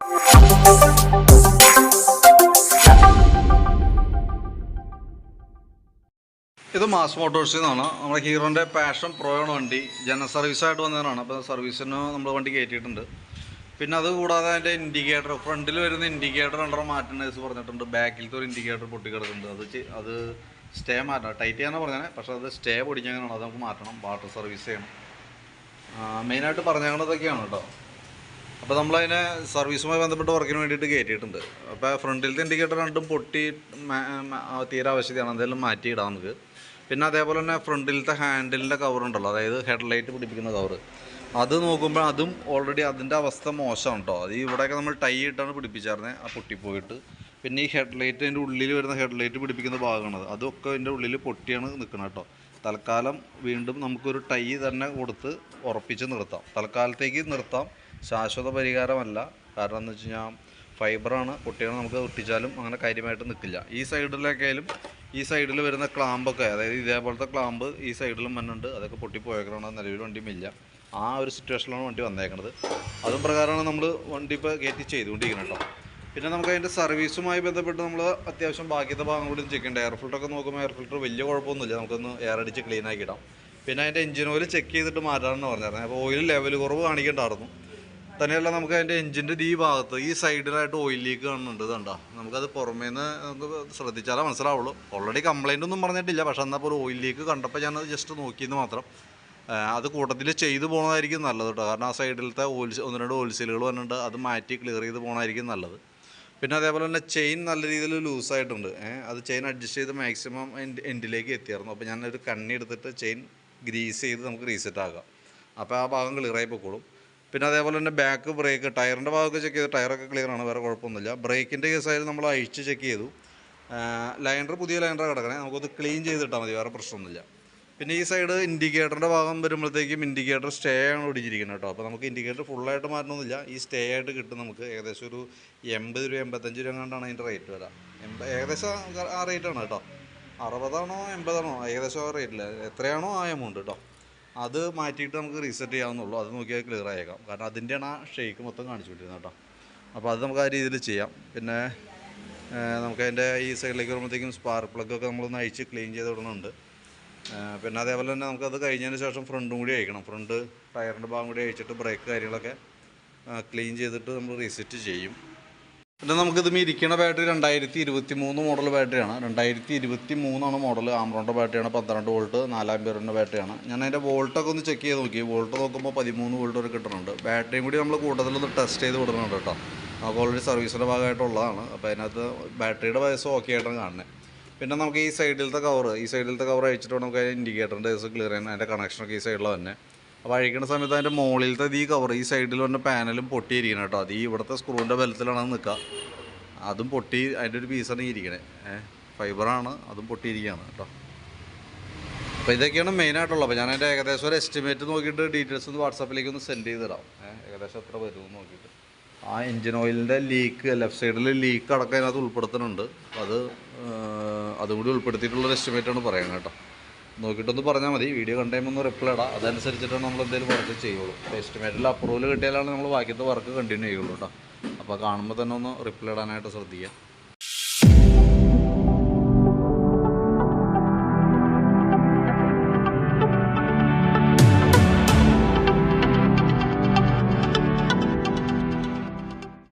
ഇത് മാസ് മോട്ടോഴ്സിൽ നിന്നാണ് നമ്മുടെ ഹീറോന്റെ പാഷൻ പ്രോയാണ് വണ്ടി. ജനറൽ സർവീസായിട്ട് വന്നതാണ് അപ്പോൾ സർവീസിന് നമ്മൾ വണ്ടി കയറ്റിയിട്ടുണ്ട് പിന്നെ അത് കൂടാതെ അതിന്റെ ഇൻഡിക്കേറ്റർ ഫ്രണ്ടിൽ വരുന്ന ഇൻഡിക്കേറ്റർ രണ്ടര മാറ്റേണ്ടത് പറഞ്ഞിട്ടുണ്ട്. ബാക്കിലത്തെ ഒരു ഇൻഡിക്കേറ്റർ പൊട്ടിക്കിടക്കുന്നുണ്ട്. അത് അത് സ്റ്റേ മാറ്റണം. ടൈറ്റ് ചെയ്യാനാണ് പറഞ്ഞത്. പക്ഷേ അത് സ്റ്റേ പൊടിഞ്ഞങ്ങനെയാണ് അത് നമുക്ക് മാറ്റണം. വാട്ടർ സർവീസ് ചെയ്യണം. മെയിനായിട്ട് പറഞ്ഞതൊക്കെയാണ് കേട്ടോ. അപ്പോൾ നമ്മളതിനെ സർവീസുമായി ബന്ധപ്പെട്ട് വർക്കിന് വേണ്ടിയിട്ട് കയറ്റിയിട്ടുണ്ട് അപ്പോൾ ഫ്രണ്ടിലത്തെ ഇൻഡിക്കേറ്റർ രണ്ടും പൊട്ടി തീരെ ആവശ്യതയാണ് എന്തെങ്കിലും മാറ്റിയിടാം നമുക്ക്. പിന്നെ അതേപോലെ തന്നെ ഫ്രണ്ടിലത്തെ ഹാൻഡിലിന്റെ കവർ ഉണ്ടല്ലോ അതായത് ഹെഡ്ലൈറ്റ് പിടിപ്പിക്കുന്ന കവർ അത് നോക്കുമ്പോൾ അതും ഓൾറെഡി അതിന്റെ അവസ്ഥ മോശമാണ് കേട്ടോ അത് ഇവിടെയൊക്കെ നമ്മൾ ടൈ ഇട്ടാണ് പിടിപ്പിച്ചായിരുന്നത് ആ പൊട്ടിപ്പോയിട്ട്. പിന്നെ ഈ ഹെഡ് ഹെഡ്ലൈറ്റിന്റെ ഉള്ളിൽ വരുന്ന ഹെഡ് ലൈറ്റ് പിടിപ്പിക്കുന്ന ഭാഗമാണ് അതൊക്കെ അതിന്റെ ഉള്ളിൽ പൊട്ടിയാണ് നിൽക്കുന്നത് കേട്ടോ തൽക്കാലം വീണ്ടും നമുക്കൊരു ടൈ തന്നെ കൊടുത്ത് ഉറപ്പിച്ച് നിർത്താം. തൽക്കാലത്തേക്ക് നിർത്താം. ശാശ്വത പരിഹാരമല്ല. കാരണം എന്ന് വെച്ച് കഴിഞ്ഞാൽ ഫൈബറാണ്. കുട്ടികൾ നമുക്ക് ഒട്ടിച്ചാലും അങ്ങനെ കാര്യമായിട്ട് നിൽക്കില്ല ഈ സൈഡിലൊക്കെയാലും ഈ സൈഡിൽ വരുന്ന ക്ലാമ്പൊക്കെ അതായത് ഇതേപോലത്തെ ക്ലാമ്പ് ഈ സൈഡിലും വന്നുണ്ട് അതൊക്കെ പൊട്ടിപ്പോയേക്കണം നിലവിൽ വണ്ടിയുമില്ല. ആ ഒരു സിറ്റുവേഷനിലാണ് വണ്ടി വന്നേക്കുന്നത് അതും പ്രകാരമാണ് നമ്മൾ വണ്ടി ഇപ്പോൾ കയറ്റി ചെയ്തുകൊണ്ടിരിക്കുന്നത് കേട്ടോ. പിന്നെ നമുക്ക് അതിന്റെ സർവീസുമായി ബന്ധപ്പെട്ട് നമ്മൾ അത്യാവശ്യം ബാക്കിയത്തെ ഭാഗം കൂടി ചെക്ക് ചെയ്യേണ്ട. എയർ ഫിൽറ്ററൊക്കെ നോക്കുമ്പോൾ എയർ ഫിൽറ്റർ വലിയ കുഴപ്പമൊന്നുമില്ല. നമുക്കൊന്ന് എയർ അടിച്ച് ക്ലീൻ ആക്കി ഇടാം. പിന്നെ അതിന്റെ എഞ്ചിൻ ഓയിൽ ചെക്ക് ചെയ്തിട്ട് മാറ്റാമെന്ന് പറഞ്ഞായിരുന്നു. അപ്പോൾ ഓയിൽ ലെവൽ കുറവ് കാണിക്കേണ്ടായിരുന്നു. തന്നെയല്ല നമുക്ക് അതിന്റെ എഞ്ചിന്റെ ഈ ഭാഗത്ത് ഈ സൈഡിലായിട്ട് ഓയിൽ ലീക്ക് കാണുന്നുണ്ട് ഇതുണ്ടോ നമുക്കത് പുറമേ നിന്ന് നമുക്ക് ശ്രദ്ധിച്ചാലേ മനസ്സിലാവുള്ളൂ. ഓൾറെഡി കംപ്ലൈന്റ് ഒന്നും പറഞ്ഞിട്ടില്ല. പക്ഷേ എന്നാൽ പോലും ഓയിൽ ലീക്ക് കണ്ടപ്പോൾ ഞാനത് ജസ്റ്റ് നോക്കിയെന്ന് മാത്രം. അത് കൂട്ടത്തിൽ ചെയ്തു പോകുന്നതായിരിക്കും നല്ലത് കേട്ടോ. കാരണം ആ സൈഡിലത്തെ ഓയിൽ ഒന്ന് രണ്ട് ഓയിൽസീലുകൾ വന്നിട്ടുണ്ട്. അത് മാറ്റി ക്ലിയർ ചെയ്ത് പോകണമായിരിക്കും നല്ലത്. പിന്നെ അതേപോലെ തന്നെ ചെയിൻ നല്ല രീതിയിൽ ലൂസായിട്ടുണ്ട് അത് ചെയിൻ അഡ്ജസ്റ്റ് ചെയ്ത് മാക്സിമം എൻഡ് എൻഡിലേക്ക് എത്തിയായിരുന്നു. അപ്പോൾ ഞാനൊരു കണ്ണി എടുത്തിട്ട് ചെയിൻ ഗ്രീസ് ചെയ്ത് നമുക്ക് റീസെറ്റ് ആക്കാം. അപ്പോൾ ആ ഭാഗം ക്ലിയറായി പൊക്കോളും. പിന്നെ അതേപോലെ തന്നെ ബാക്ക് ബ്രേക്ക് ടയറിന്റെ ഭാഗമൊക്കെ ചെക്ക് ചെയ്തു. ടയറൊക്കെ ക്ലിയർ ആണ് വേറെ കുഴപ്പമൊന്നുമില്ല. ബ്രേക്കിന്റെ കേസായാലും നമ്മൾ അഴിച്ച് ചെക്ക് ചെയ്തു. ലൈനർ പുതിയ ലൈനർ കിടക്കണേ. നമുക്കത് ക്ലീൻ ചെയ്തിട്ടാൽ മതി വേറെ പ്രശ്നമൊന്നുമില്ല. പിന്നെ ഈ സൈഡ് ഇൻഡിക്കേറ്ററിന്റെ ഭാഗം വരുമ്പോഴത്തേക്കും ഇൻഡിക്കേറ്റർ സ്റ്റേ ആണ് ഓടിച്ചിരിക്കുന്നത് കേട്ടോ. അപ്പോൾ നമുക്ക് ഇൻഡിക്കേറ്റർ ഫുള്ളായിട്ട് മാറ്റണമെന്നില്ല ഈ സ്റ്റേ ആയിട്ട് കിട്ടും നമുക്ക്. ഏകദേശം ഒരു എൺപത് രൂപ എൺപത്തഞ്ച് രൂപ കണ്ടാണ് അതിന്റെ റേറ്റ് വരാം. എൺപ ഏകദേശം ആ റേറ്റാണ് കേട്ടോ. അറുപതാണോ എൺപതാണോ? ഏകദേശം ആ റേറ്റില്ല എത്രയാണോ ആ എമൗണ്ട് കേട്ടോ അത് മാറ്റിയിട്ട് നമുക്ക് റീസെറ്റ് ചെയ്യാവുന്നുള്ളൂ. അത് നോക്കിയാൽ ക്ലിയർ ആയേക്കാം. കാരണം അതിന്റെയാണ് ആ ഷെയ്ക്ക് മൊത്തം കാണിച്ചുകൊണ്ടിരുന്നത് കേട്ടോ. അപ്പോൾ അത് നമുക്ക് ആ രീതിയിൽ ചെയ്യാം. പിന്നെ നമുക്ക് അതിന്റെ ഈ സൈഡിലേക്ക് വരുമ്പോഴത്തേക്കും സ്പാർക്ക് പ്ലഗ് ഒക്കെ നമ്മളൊന്ന് അഴിച്ച് ക്ലീൻ ചെയ്ത് വിടുന്നുണ്ട് പിന്നെ അതേപോലെ തന്നെ നമുക്കത് കഴിഞ്ഞതിന് ശേഷം ഫ്രണ്ടും കൂടി അയക്കണം ഫ്രണ്ട് ടയറിന്റെ ഭാഗം കൂടി അഴിച്ചിട്ട് ബ്രേക്ക് കാര്യങ്ങളൊക്കെ ക്ലീൻ ചെയ്തിട്ട് നമ്മൾ റീസെറ്റ് ചെയ്യും. പിന്നെ നമുക്കിത് ഇരിക്കുന്ന ബാറ്ററി രണ്ടായിരത്തി ഇരുപത്തി മൂന്ന് മോഡൽ ബാറ്ററിയാണ് രണ്ടായിരത്തി ഇരുപത്തി മൂന്നാണ് മോഡൽ ആംറോണിന്റെ ബാറ്ററിയാണ് പന്ത്രണ്ട് വോൾട്ട് നാലാം പേരിന്റെ ബാറ്ററിയാണ് ഞാൻ അതിന്റെ വോൾട്ടൊക്കെ ഒന്ന് ചെക്ക് ചെയ്ത് നോക്കി. വോൾട്ട് നോക്കുമ്പോൾ പതിമൂന്ന് വോൾട്ട് വരെ കിട്ടുന്നുണ്ട്. ബാറ്ററിയും കൂടി നമ്മൾ കൂടുതലൊന്ന് ടെസ്റ്റ് ചെയ്ത് വിടുന്നുണ്ട് കേട്ടോ. നമുക്ക് ഓൾറെഡി സർവീസിന്റെ ഭാഗമായിട്ടുള്ളതാണ് അപ്പോൾ അതിനകത്ത് ബാറ്ററിയുടെ വയസ്സ് ഓക്കെ ആയിട്ടാണ് കാണുന്നത് പിന്നെ നമുക്ക് ഈ സൈഡിലത്തെ കവർ ഈ സൈഡിലത്തെ കവർ അയച്ചിട്ട് നമുക്ക് ഇൻഡിക്കേറ്ററിന്റെ കേസ് ക്ലിയർ ചെയ്യാൻ. അതിന്റെ കണക്ഷനൊക്കെ ഈ സൈഡിൽ തന്നെ അപ്പോൾ അഴിക്കുന്ന സമയത്ത് അതിന്റെ മുകളിലത്തെ ഈ കവർ ഈ സൈഡിൽ വന്ന പാനലും പൊട്ടിയിരിക്കണം കേട്ടോ. അത് ഈ ഇവിടുത്തെ സ്ക്രൂവിന്റെ ബലത്തിലാണ് നിൽക്കുക അതും പൊട്ടി അതിന്റെ ഒരു പീസാണ് ഇരിക്കണേ. ഫൈബറാണ് അതും പൊട്ടിയിരിക്കുകയാണ് കേട്ടോ. അപ്പോൾ ഇതൊക്കെയാണ് മെയിനായിട്ടുള്ളത് അപ്പോൾ ഞാൻ അതിന്റെ ഏകദേശം ഒരു എസ്റ്റിമേറ്റ് നോക്കിയിട്ട് ഡീറ്റെയിൽസ് ഒന്ന് വാട്സാപ്പിലേക്ക് ഒന്ന് സെൻഡ് ചെയ്തിടാം ഏഹ് ഏകദേശം എത്ര വരുമെന്ന് നോക്കിയിട്ട്. ആ എൻജിൻ ഓയിലിന്റെ ലീക്ക് ലെഫ്റ്റ് സൈഡിൽ ലീക്ക് അടക്കം അതിനകത്ത് ഉൾപ്പെടുത്തുന്നുണ്ട്. അത് അതും കൂടി ഉൾപ്പെടുത്തിയിട്ടുള്ളൊരു എസ്റ്റിമേറ്റാണ് പറയുന്നത് കേട്ടോ. നോക്കിയിട്ടൊന്ന് പറഞ്ഞാൽ മതി. വീഡിയോ കണ്ടുമ്പോൾ റിപ്ലൈ ഇടാം. അതനുസരിച്ചിട്ടാണ് നമ്മൾ എന്തെങ്കിലും വർക്ക് ചെയ്യുള്ളൂ. എസ്റ്റിമേറ്റിൽ അപ്രൂവൽ കിട്ടിയാലാണ് നമ്മൾ ബാക്കിയത്തെ വർക്ക് കണ്ടിന്യൂ ചെയ്യുള്ളൂ കേട്ടോ അപ്പോൾ കാണുമ്പോൾ തന്നെ ഒന്ന് റിപ്ലൈ ഇടാനായിട്ട് ശ്രദ്ധിക്കുക